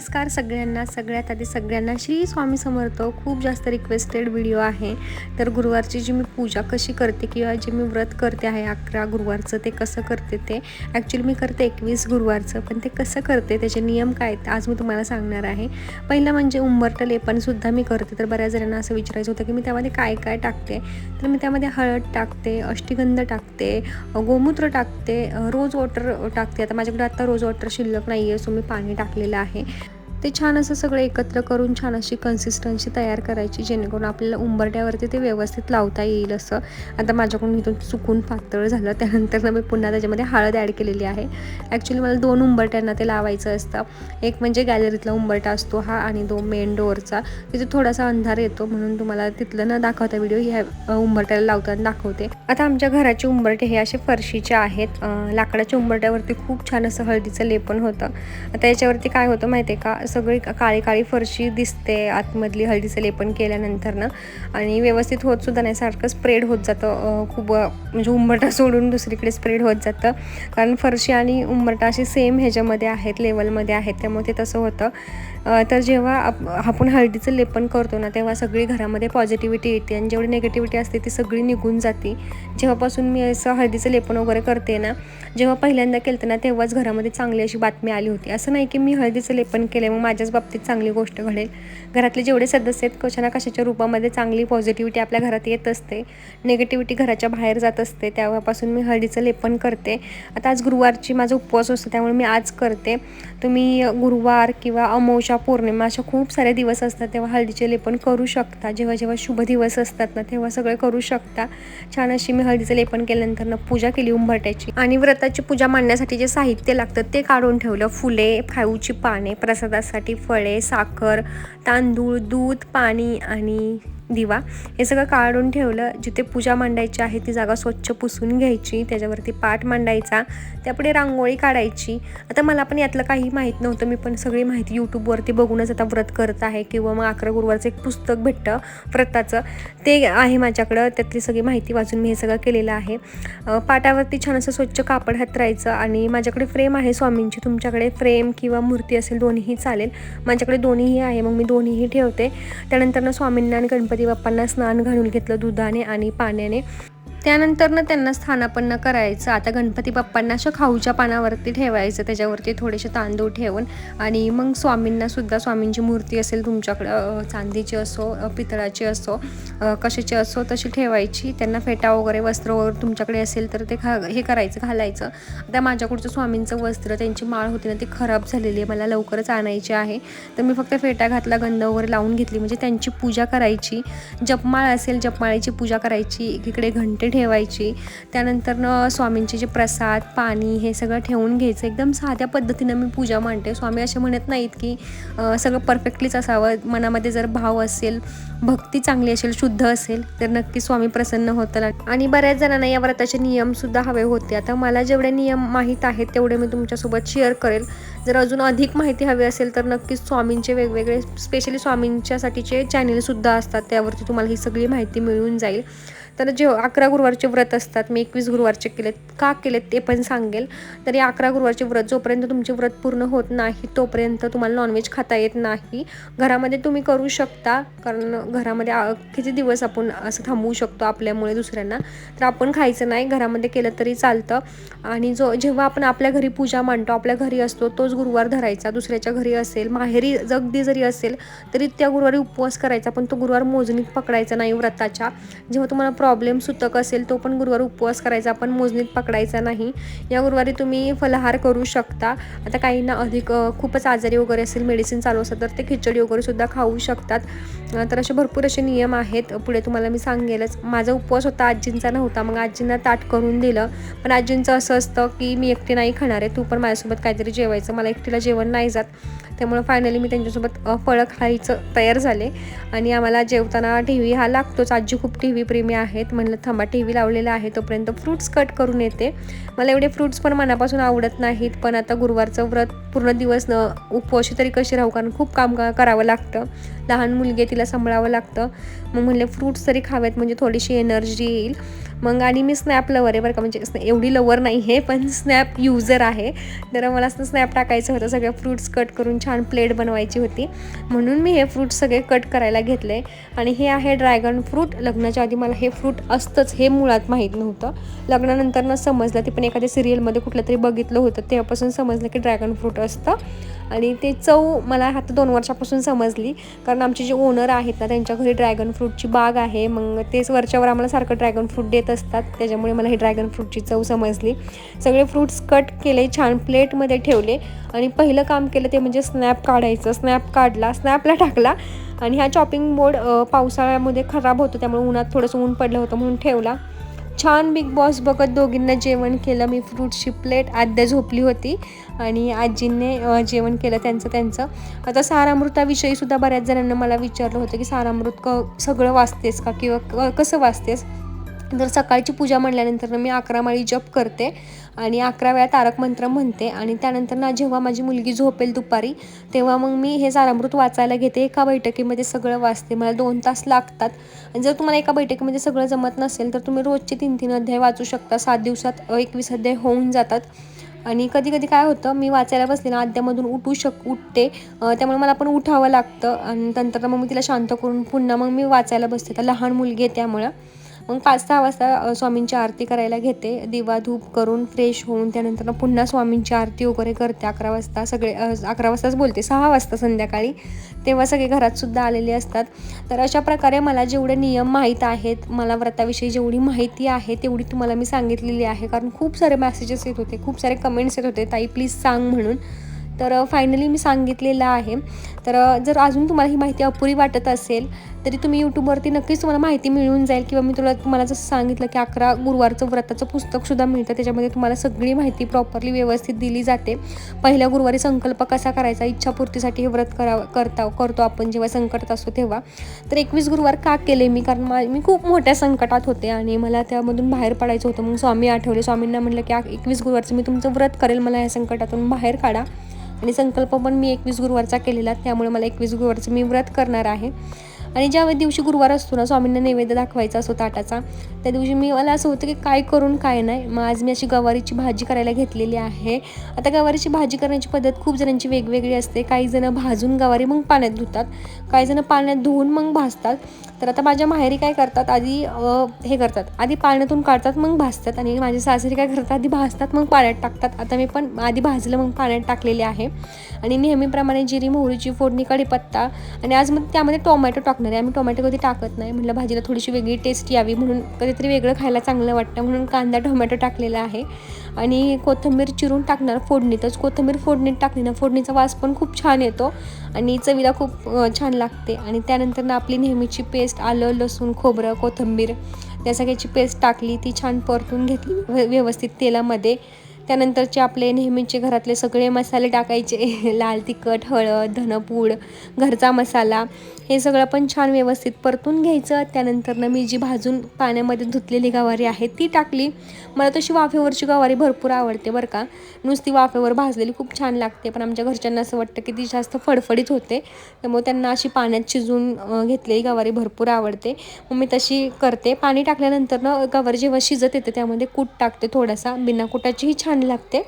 नमस्कार सगळ्यांना. सगळ्यात आधी सगळ्यांना श्री स्वामी समर्थ खूप जास्त रिक्वेस्टेड व्हिडिओ आहे. तर गुरुवारची जी मी पूजा कशी करते किंवा जे मी व्रत करते आहे अकरा गुरुवारचं ते कसं करते ते? ॲक्च्युली मी करते एकवीस गुरुवारचं पण ते कसं करते? त्याचे नियम काय आहेत? आज मी तुम्हाला सांगणार आहे. पहिलं म्हणजे उंबरटं लेपनसुद्धा मी करते. तर बऱ्याच जणांना असं विचारायचं होतं की मी त्यामध्ये काय काय टाकते? तर मी त्यामध्ये हळद टाकते अष्टीगंध टाकते गोमूत्र टाकते रोज वॉटर टाकते. आता माझ्याकडे आता रोज वॉटर शिल्लक नाही आहे सो मी पाणी टाकलेलं आहे. ते छान असं सगळं एकत्र करून छान अशी कन्सिस्टन्सी तयार करायची जेणेकरून आपल्याला उंबरट्यावरती ते व्यवस्थित लावता येईल असं. आता माझ्याकडून इथून चुकून पातळ झालं त्यानंतर मी पुन्हा त्याच्यामध्ये हळद ॲड केलेली आहे. ॲक्च्युली मला दोन उंबरट्यांना ते लावायचं असतं. एक म्हणजे गॅलरीतला उंबरटा असतो हा आणि दो मेन डोअरचा तिथे थोडासा अंधार येतो म्हणून तुम्हाला तिथलं न दाखवता व्हिडिओ ह्या उंबरट्याला लावताना दाखवते. आता आमच्या घराचे उंबरटे हे असे फरशीचे आहेत. लाकडाच्या उंबरट्यावरती खूप छान असं हळदीचं लेपन होतं. आता याच्यावरती काय होतं माहिती आहे का? सगळी काळी काळी फरशी दिसते आतमधली हळदीचं लेपन केल्यानंतर ना. आणि व्यवस्थित होत सुद्धा नाही सारखं स्प्रेड होत जातं. खूप म्हणजे उंबरटा सोडून दुसरीकडे स्प्रेड होत जातं. कारण फरशी आणि उंबरटा असे सेम ह्याच्यामध्ये आहेत लेवलमध्ये आहेत. त्यामुळे ते तसं होतं. तर जेव्हा आप आपण हळदीचं लेपन करतो ना तेव्हा सगळी घरामध्ये पॉझिटिव्हिटी येते आणि जेवढी निगेटिव्हिटी असते ती सगळी निघून जाते. जेव्हापासून मी असं हळदीचं लेपन वगैरे करते ना जेव्हा पहिल्यांदा केलं ना तेव्हाच घरामध्ये चांगली अशी बातमी आली होती. असं नाही की मी हळदीचं लेपन केलं मग माझ्याच बाबतीत चांगली गोष्ट घडेल. घरातले जेवढे सदस्य आहेत कशा ना कशाच्या रूपामध्ये चांगली पॉझिटिव्हिटी आपल्या घरात येत असते. निगेटिव्हिटी घराच्या बाहेर जात असते. तेव्हापासून मी हळदीचं लेपन करते. आता आज गुरुवारची माझा उपवास असतो त्यामुळे मी आज करते. तुम्ही गुरुवार किंवा अमोश अमावस्या पौर्णिमा अशा खूप सारे दिवस असतात तेव्हा हळदीचे लेपन करू शकता. जेव्हा जेव्हा शुभ दिवस असतात ना तेव्हा सगळे करू शकता. छान अशी मी हळदीचं लेपन केल्यानंतर ना पूजा केली उंबरट्याची आणि व्रताची पूजा मांडण्यासाठी जे साहित्य लागतं ते काढून ठेवलं. फुले खाऊची पाने प्रसादासाठी फळे साखर तांदूळ दूध पाणी आणि दिवा. हे सगळं काढून ठेवलं. जिथे पूजा मांडायची आहे ती जागा स्वच्छ पुसून घ्यायची. त्याच्यावरती पाठ मांडायचा. त्यापुढे रांगोळी काढायची. आता मला पण यातलं काही माहीत नव्हतं. मी पण सगळी माहिती यूट्यूबवरती बघूनच आता व्रत करत आहे किंवा मग अकरा गुरुवारचं एक पुस्तक भेटतं व्रताचं. ते आहे माझ्याकडं. त्यातली सगळी माहिती वाचून मी हे सगळं केलेलं आहे. पाटावरती छान असं स्वच्छ कापड हातरायचं आणि माझ्याकडे फ्रेम आहे स्वामींची. तुमच्याकडे फ्रेम किंवा मूर्ती असेल दोन्हीही चालेल. माझ्याकडे दोन्हीही आहे. मग मी दोन्हीही ठेवते. त्यानंतर ना स्वामींना आणि गणपती बाप्पांना स्नान घालून घेतलं दुधाने आणि पाण्याने त्यानंतर ना त्यांना स्थानापन्न करायचं. आता गणपती बाप्पांना अशा खाऊच्या पानावरती ठेवायचं. त्याच्यावरती थोडेसे तांदूळ ठेवून आणि मग स्वामींना सुद्धा स्वामींची मूर्ती असेल तुमच्याकडं चांदीची असो पितळाची असो कशाची असो तशी ठेवायची. त्यांना फेटा वगैरे वस्त्र वगैरे तुमच्याकडे असेल तर ते खा हे करायचं घालायचं. आता माझ्याकडचं स्वामींचं वस्त्र त्यांची माळ होती ना ती खराब झालेली आहे. मला लवकरच आणायची आहे. तर मी फक्त फेटा घातला गंध वगैरे लावून घेतली. म्हणजे त्यांची पूजा करायची. जपमाळ असेल जपमाळेची पूजा करायची. एकीकडे घंटे ठेवायची. त्यानंतर स्वामींचे जे प्रसाद पाणी हे सगळं ठेवून घ्यायचं. एकदम साध्या पद्धतीनं मी पूजा मांडते. स्वामी असे म्हणत नाहीत की सगळं परफेक्टलीच असावं. मनामध्ये जर भाव असेल भक्ती चांगली असेल शुद्ध असेल तर नक्की स्वामी प्रसन्न होतात आणि बऱ्याच जणांना या व्रताचे नियमसुद्धा हवे होते. आता मला जेवढे नियम माहीत आहेत तेवढे मी तुमच्यासोबत शेअर करेल. जर अजून अधिक माहिती हवी असेल तर नक्कीच स्वामींचे वेगवेगळे स्पेशली स्वामींच्यासाठीचे चॅनेलसुद्धा असतात. त्यावरती तुम्हाला ही सगळी माहिती मिळून जाईल. तर जे अकरा गुरुवारचे व्रत असतात मी एकवीस गुरुवारचे केलेत का केलेत ते पण सांगेल. तर या अकरा गुरुवारचे व्रत जोपर्यंत तुमचे व्रत पूर्ण होत नाही तोपर्यंत तुम्हाला नॉनव्हेज खाता येत नाही. घरामध्ये तुम्ही करू शकता कारण घरामध्ये किती दिवस आपण असं थांबवू शकतो आपल्यामुळे दुसऱ्यांना. तर आपण खायचं नाही घरामध्ये केलं तरी चालतं. आणि जो जेव्हा आपण आपल्या घरी पूजा मांडतो आपल्या घरी असतो तोच गुरुवार धरायचा. दुसऱ्याच्या घरी असेल माहेरी जगदी जरी असेल तरी त्या गुरुवारी उपवास करायचा पण तो गुरुवार मोजणीत पकडायचा नाही व्रताच्या. जेव्हा तुम्हाला प्रॉब्लेम सुतक असेल तो पण गुरुवार उपवास करायचा पण मोजणीत पकडायचा नाही. या गुरुवारी तुम्ही फलाहार करू शकता. आता काहींना अधिक खूपच आजारी वगैरे असेल मेडिसिन चालू असतात तर ते खिचडी वगैरे सुद्धा खाऊ शकतात. तर असे भरपूर असे नियम आहेत. पुढे तुम्हाला मी सांगेलच. माझा उपवास होता आजींचा नव्हता. मग आजींना ताट करून दिलं. पण आजींचं असं असतं की मी एकटी नाही खाणार आहे. तू पण माझ्यासोबत काहीतरी जेवायचं. मला एकटीला जेवण नाही जात. त्यामुळे फायनली मी त्यांच्यासोबत फळं खायचं तयार झाले. आणि आम्हाला जेवताना टी व्ही हा लागतोच. आजी खूप टी व्ही प्रेमी आहे. आहेत. म्हणलं थांबा टी व्ही लावलेला आहे तोपर्यंत फ्रूट्स कट करून येते. मला एवढे फ्रूट्स पण मनापासून आवडत नाहीत पण आता गुरुवारचं व्रत पूर्ण दिवस न उपवाशी तरी कशी राहू? कारण खूप काम का- करावं लागतं. लहान मुलगी तिला सांभाळावं लागतं. मग म्हणले फ्रूट्स तरी खावेत म्हणजे थोडीशी एनर्जी येईल. मग आणि मी स्नॅप लवर आहे बरं का म्हणजे एवढी लवर नाही आहे पण स्नॅप युजर आहे. तर मला असं स्नॅप टाकायचं होतं सगळ्या फ्रूट्स कट करून छान प्लेट बनवायची होती. म्हणून मी हे फ्रूट सगळे कट करायला घेतले. आणि हे आहे ड्रॅगन फ्रूट लग्नाच्या आधी मला हे फ्रूट असतंच हे मुळात माहीत नव्हतं. लग्नानंतर न समजलं ते पण एखाद्या सिरियलमध्ये कुठलं तरी बघितलं होतं तेव्हापासून समजलं की ड्रॅगन फ्रूट असतं. आणि ते चव मला आता दोन वर्षापासून समजली कारण आमचे जे ओनर आहेत ना त्यांच्या घरी ड्रॅगन फ्रूटची बाग आहे. मग तेच वरच्यावर आम्हाला सारखं ड्रॅगन फ्रूट देत असतात. त्याच्यामुळे मला ही ड्रॅगन फ्रूटची चव समजली. सगळे फ्रूट्स कट केले छान प्लेटमध्ये ठेवले. आणि पहिलं काम केलं ते म्हणजे स्नॅप काढायचं. स्नॅप काढला स्नॅपला टाकला. आणि हा चॉपिंग बोर्ड पावसाळ्यामध्ये खराब होतो. त्यामुळे उन्हात थोडंसं ऊन पडलं होतं म्हणून ठेवला. छान बिग बॉस बघत दोघींना जेवण केलं. मी फ्रूटची प्लेट आद्या झोपली होती. आणि आजींनी जेवण केलं त्यांचं त्यांचं. आता सारामृताविषयी सुद्धा बऱ्याच जणांना मला विचारलं होतं की सारामृत क सगळं वाचतेस का? किंवा क- कसं वाचतेस? तर सकाळची पूजा म्हणल्यानंतर मी अकरा माळी जप करते आणि अकरा वेळा तारक मंत्र म्हणते आणि त्यानंतर ना जेव्हा माझी मुलगी झोपेल दुपारी तेव्हा मग मी हे सारामृत वाचायला घेते. एका बैठकीमध्ये सगळं वाचते. मला दोन तास लागतात. आणि जर तुम्हाला एका बैठकीमध्ये सगळं जमत नसेल तर तुम्ही रोजचे तीन तीन अध्याय वाचू शकता. सात दिवसात एकवीस अध्याय होऊन जातात. आणि कधी कधी काय होतं मी वाचायला बसले ना अध्यामधून उठू शक उठते. त्यामुळे मला पण उठावं लागतं. आणि नंतर मग मी तिला शांत करून पुन्हा मग मी वाचायला बसते. तर लहान मुलगी आहे त्यामुळं. मग पाच सहा वाजता स्वामींची आरती करायला घेते. दिवा धूप करून फ्रेश होऊन त्यानंतर पुन्हा स्वामींची आरती वगैरे करते. अकरा वाजता सगळे अकरा वाजताच बोलते. सहा वाजता संध्याकाळी. तेव्हा सगळे घरातसुद्धा आलेले असतात. तर अशा प्रकारे मला जेवढे नियम माहीत आहेत मला व्रताविषयी जेवढी माहिती आहे तेवढी तुम्हाला मी सांगितलेली आहे. कारण खूप सारे मॅसेजेस येत होते खूप सारे कमेंट्स येत होते. ताई प्लीज सांग म्हणून. तर फायनली मी सांगितलेलं आहे. तर जर अजून तुम्हाला ही माहिती अपुरी वाटत असेल तरी तुम्ही यूट्यूबवरती नक्कीच तुम्हाला माहिती मिळून जाईल किंवा मी तुला तुम्हाला जसं सांगितलं की अकरा गुरुवारचं व्रताचं पुस्तकसुद्धा मिळतं. त्याच्यामध्ये तुम्हाला सगळी माहिती प्रॉपरली व्यवस्थित दिली जाते. पहिल्या गुरुवारी संकल्प कसा करायचा इच्छापूर्तीसाठी हे व्रत करा करता करतो आपण जेव्हा संकटात असतो तेव्हा. तर एकवीस गुरुवार का केले मी? कारण मा मी खूप मोठ्या संकटात होते आणि मला त्यामधून बाहेर पडायचं होतं. मग स्वामी आठवले. स्वामींना म्हटलं की एकवीस गुरुवारचं मी तुमचं व्रत करेल. मला या संकटातून बाहेर काढा. आणि संकल्प पण मी एकवीस गुरुवारचा केलेला त्यामुळे मला एकवीस गुरुवारचं मी व्रत करणार आहे. आणि ज्या दिवशी गुरुवार असतो ना स्वामींना नैवेद्य दाखवायचा असतो ताटाचा त्या दिवशी मी मला असं होतं की काय करून काय नाही. मग आज मी अशी गवारीची भाजी करायला घेतलेली आहे. आता गवारीची भाजी करण्याची पद्धत खूप जणांची वेगवेगळी असते. काही जणं भाजून गवारी मग पाण्यात धुतात. काही जणं पाण्यात धुवून मग भाजतात. तर आता माझ्या माहेरी काय करतात आधी हे करतात. आधी पाण्यातून काढतात मग भाजतात. आणि माझे सासरी काय करतात आधी भाजतात मग पाण्यात टाकतात. आता मी पण आधी भाजलं मग पाण्यात टाकलेले आहे. आणि नेहमीप्रमाणे जिरी मोहरीची फोडणी कढीपत्ता आणि आज मग त्यामध्ये टोमॅटो टाकणार. आहे आम्ही टोमॅटो कधी टाकत नाही. म्हटलं भाजीला थोडीशी वेगळी टेस्ट यावी म्हणून कधीतरी वेगळं खायला चांगलं वाटतं म्हणून कांदा टोमॅटो टाकलेला आहे. आणि कोथिंबीर चिरून टाकणार फोडणीतच कोथिंबीर फोडणीत टाकली ना फोडणीचा वास पण खूप छान येतो आणि चवीला खूप छान लागते. आणि त्यानंतर ना आपली नेहमीची पेस्ट आलं लसूण खोबरं कोथिंबीर त्या सगळ्याची पेस्ट टाकली. ती छान परतून घेतली व्यवस्थित तेलामध्ये. त्यानंतरचे आपले नेहमीचे घरातले सगळे मसाले टाकायचे. लाल तिखट हळद धनपूड घरचा मसाला हे सगळं पण छान व्यवस्थित परतून घ्यायचं. त्यानंतरनं मी जी भाजून पाण्यामध्ये धुतलेली गवारी आहे ती टाकली. मला तशी वाफेवरची गवारी भरपूर आवडते बरं का. नुसती वाफेवर भाजलेली खूप छान लागते पण आमच्या घरच्यांना असं वाटतं की ती जास्त फडफडीत होते. त्यामुळे त्यांना अशी पाण्यात शिजून घेतलेली गवारी भरपूर आवडते. मग मी तशी करते. पाणी टाकल्यानंतरनं गवारी जेव्हा शिजत येते त्यामध्ये कूट टाकते थोडासा. बिना कुटाचीही छान लागते.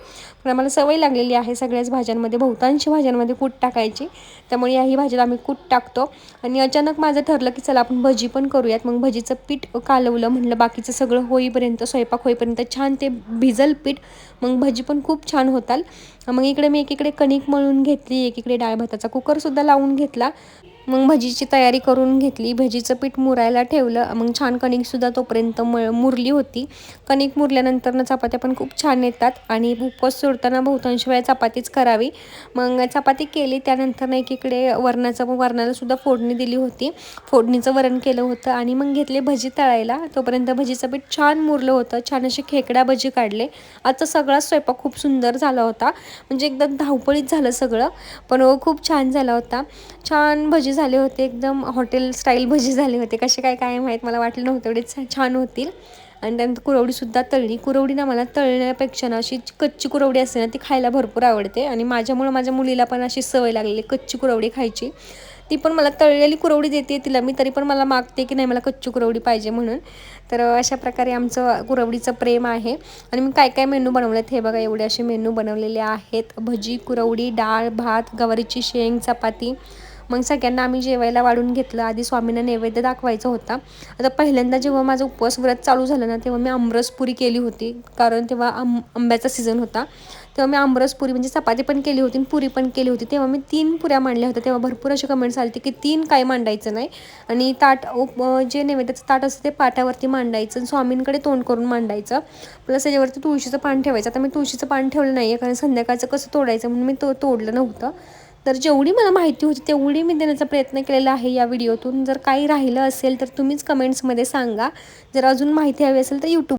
पण आम्हाला सवय लागलेली आहे सगळ्याच भाज्यांमध्ये. बहुतांशी भाज्यांमध्ये कूट टाकायची. त्यामुळे याही भाज्यात आम्ही कूट टाकतो. आणि अचानक माझं ठरलं की चला आपण भजी पण करूयात. मग भजीचं पीठ कालवलं. म्हणलं बाकीचं सगळं होईपर्यंत स्वयंपाक होईपर्यंत छान ते भिजल पीठ. मग भजी पण खूप छान होताल. मग इकडे मी एकीकडे कणिक मळून घेतली. एकीकडे डाळ भाताचा कुकरसुद्धा लावून घेतला. मग भजीची तयारी करून घेतली. भजीचं पीठ मुरायला ठेवलं. मग छान कणिकसुद्धा तोपर्यंत मळ मुरली होती. कणिक मुरल्यानंतरनं चपात्या पण खूप छान येतात आणि उपवास सोडताना बहुतांश वेळा चपातीच करावी. मग चपाती केली. त्यानंतरनं एकीकडे वरणाचं मग वरणाला सुद्धा फोडणी दिली होती. फोडणीचं वरण केलं होतं आणि मग घेतले भजी तळायला. तोपर्यंत भजीचं पीठ छान मुरलं होतं. छान असे खेकडा भजी काढले. आजचा सगळा स्वयंपाक खूप सुंदर झाला होता. म्हणजे एकदम धावपळीत झालं सगळं. पण खूप छान झाला होता. छान भजी झाले होते एकदम हॉटेल स्टाईल भजी झाले होते. कसे काय काय माहीत मला वाटलं नव्हतं एवढे छान होतील. आणि त्यानंतर कुरवडीसुद्धा तळली. कुरवडी ना मला तळण्यापेक्षा ना अशी कच्ची कुरवडी असते ना ती खायला भरपूर आवडते. आणि माझ्यामुळं माझ्या मुलीला पण अशी सवय लागलेली कच्ची कुरवडी खायची. ती पण मला तळलेली कुरवडी देते तिला. मी तरी पण मला मागते की नाही मला कच्ची कुरवडी पाहिजे म्हणून. तर अशा प्रकारे आमचं कुरवडीचं प्रेम आहे. आणि मी काय काय मेनू बनवलेत हे बघा एवढे असे मेनू बनवलेले आहेत. भजी कुरवडी डाळ भात गवारीची शेंग चपाती मग सगळ्यांना आम्ही जेवायला वाढून घेतलं. आधी स्वामींना नैवेद्य दाखवायचा होता. आता पहिल्यांदा जेव्हा माझं उपवास व्रत चालू झालं ना तेव्हा मी आमरसपुरी केली होती. कारण तेव्हा आंब आंब्याचा सीझन होता. तेव्हा मी आमरसपुरी म्हणजे चपाती पण केली होती पुरी पण केली होती. तेव्हा मी तीन पुऱ्या मांडल्या होत्या. तेव्हा भरपूर असे कमेंट्स आले की तीन काय मांडायचं नाही. आणि ताट उप जे नैवेद्याचं ताट असतं ते पाट्यावरती मांडायचं आणि स्वामींकडे तोंड करून मांडायचं. प्लस त्याच्यावरती तुळशीचं पान ठेवायचं. आता मी तुळशीचं पान ठेवलं नाही आहे कारण संध्याकाळचं कसं तोडायचं म्हणून मी तो तोडलं नव्हतं. तर जेवढी मला माहिती होती तेवढी मी देण्याचा प्रयत्न केलेला आहे या व्हिडिओतून. जर काही राहिलं असेल तर तुम्हीच कमेंट्समध्ये सांगा. जर अजून माहिती हवी असेल तर यूट्यूब